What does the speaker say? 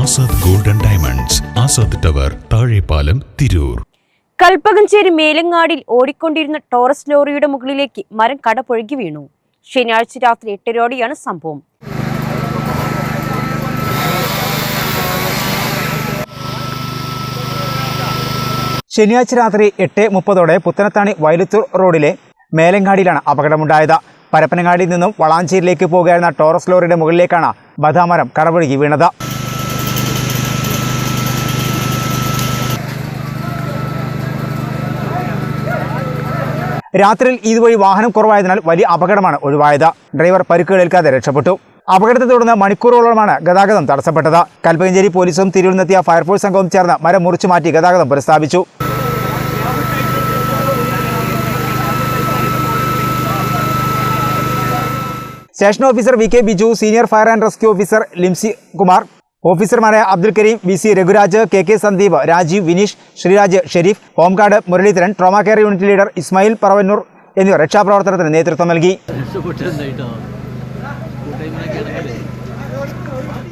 Azad golden diamonds Azad tower Thazhepalam Tirur. Kalpakanchery മേലങ്ങാടിൽ ഓടിക്കൊണ്ടിരുന്ന Taurus ലോറിയുടെ മുകളിലേക്ക് മരം കടപൊഴുകി വീണു. ശനിയാഴ്ച രാത്രി എട്ടരോടെയാണ് സംഭവം. ശനിയാഴ്ച രാത്രി എട്ട് മുപ്പതോടെ പുത്തനത്താണി വയലത്തൂർ റോഡിലെ മേലങ്ങാടിയിലാണ് അപകടമുണ്ടായത്. പരപ്പനങ്ങാടിയിൽ നിന്നും വളാഞ്ചേരിയിലേക്ക് പോകുകയായിരുന്ന ടോറസ് ലോറിയുടെ മുകളിലേക്കാണ് ബദാമരം കടപൊഴുകി വീണത്. രാത്രിയിൽ ഇതുവഴി വാഹനം കുറവായതിനാൽ വലിയ അപകടമാണ് ഒഴിവായത്. ഡ്രൈവർ പരിക്കുകളേൽക്കാതെ രക്ഷപ്പെട്ടു. അപകടത്തെ തുടർന്ന് മണിക്കൂറുകളോളമാണ് ഗതാഗതം തടസ്സപ്പെട്ടത്. കൽപ്പകഞ്ചേരി പോലീസും തിരുവനന്തപുരത്തെത്തിയ ഫയർഫോഴ്സ് സംഘവും ചേർന്ന് മരം മുറിച്ചു മാറ്റി ഗതാഗതം പുനഃസ്ഥാപിച്ചു. Station officer V K Biju senior fire and rescue officer Limsy Kumar ഓഫീസർമാരായ Abdul Kareem V C Raghuraj K K Sandeep Rajeev Vineesh Sreeraj Sherif home guard Muraleedharan trauma care unit leader Ismail Paravannur എന്നിവർ രക്ഷാപ്രവർത്തനത്തിന് നേതൃത്വം നൽകി.